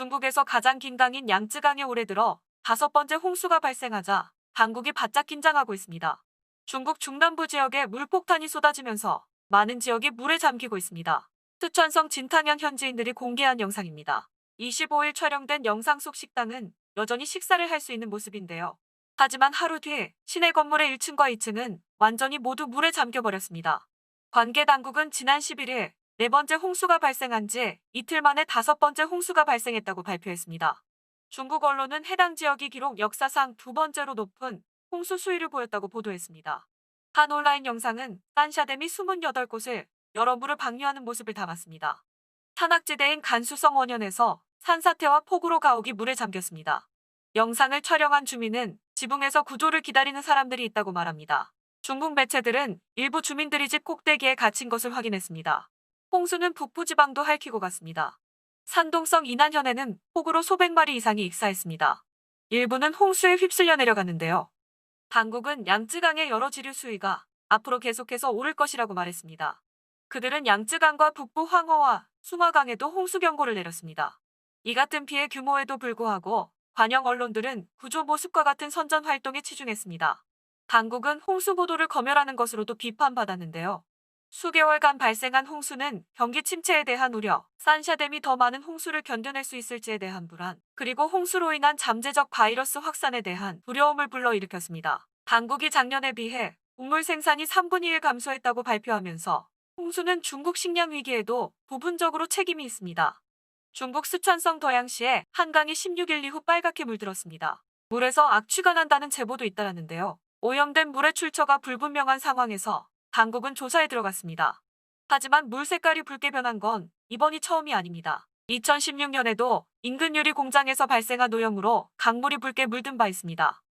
중국에서 가장 긴 강인 양쯔강에 올해 들어 다섯 번째 홍수가 발생하자 당국이 바짝 긴장하고 있습니다. 중국 중남부 지역에 물폭탄이 쏟아지면서 많은 지역이 물에 잠기고 있습니다. 쓰촨성 진탕현 현지인들이 공개한 영상입니다. 25일 촬영된 영상 속 식당은 여전히 식사를 할 수 있는 모습인데요. 하지만 하루 뒤 시내 건물의 1층과 2층은 완전히 모두 물에 잠겨버렸습니다. 관계 당국은 지난 11일 네 번째 홍수가 발생한 지 이틀 만에 다섯 번째 홍수가 발생했다고 발표했습니다. 중국 언론은 해당 지역이 기록 역사상 두 번째로 높은 홍수 수위를 보였다고 보도했습니다. 한 온라인 영상은 딴샤댐이 28곳을 여러 물을 방류하는 모습을 담았습니다. 산악지대인 간수성 원현에서 산사태와 폭우로 가옥이 물에 잠겼습니다. 영상을 촬영한 주민은 지붕에서 구조를 기다리는 사람들이 있다고 말합니다. 중국 매체들은 일부 주민들이 집 꼭대기에 갇힌 것을 확인했습니다. 홍수는 북부지방도 핥히고 갔습니다. 산동성 이난현에는 폭우로 수백 마리 이상이 익사했습니다. 일부는 홍수에 휩쓸려 내려갔는데요. 당국은 양쯔강의 여러 지류 수위가 앞으로 계속해서 오를 것이라고 말했습니다. 그들은 양쯔강과 북부 황허와 숭화강에도 홍수 경고를 내렸습니다. 이 같은 피해 규모에도 불구하고 관영 언론들은 구조 모습과 같은 선전 활동에 치중했습니다. 당국은 홍수 보도를 검열하는 것으로도 비판받았는데요. 수개월간 발생한 홍수는 경기 침체에 대한 우려, 산샤댐이 더 많은 홍수를 견뎌낼 수 있을지에 대한 불안, 그리고 홍수로 인한 잠재적 바이러스 확산에 대한 두려움을 불러일으켰습니다. 당국이 작년에 비해 곡물 생산이 3분의 1 감소했다고 발표하면서 홍수는 중국 식량 위기에도 부분적으로 책임이 있습니다. 중국 쓰촨성 더양시에 한강이 16일 이후 빨갛게 물들었습니다. 물에서 악취가 난다는 제보도 잇따랐는데요. 오염된 물의 출처가 불분명한 상황에서 당국은 조사에 들어갔습니다. 하지만 물 색깔이 붉게 변한 건 이번이 처음이 아닙니다. 2016년에도 인근 유리 공장에서 발생한 오염으로 강물이 붉게 물든 바 있습니다.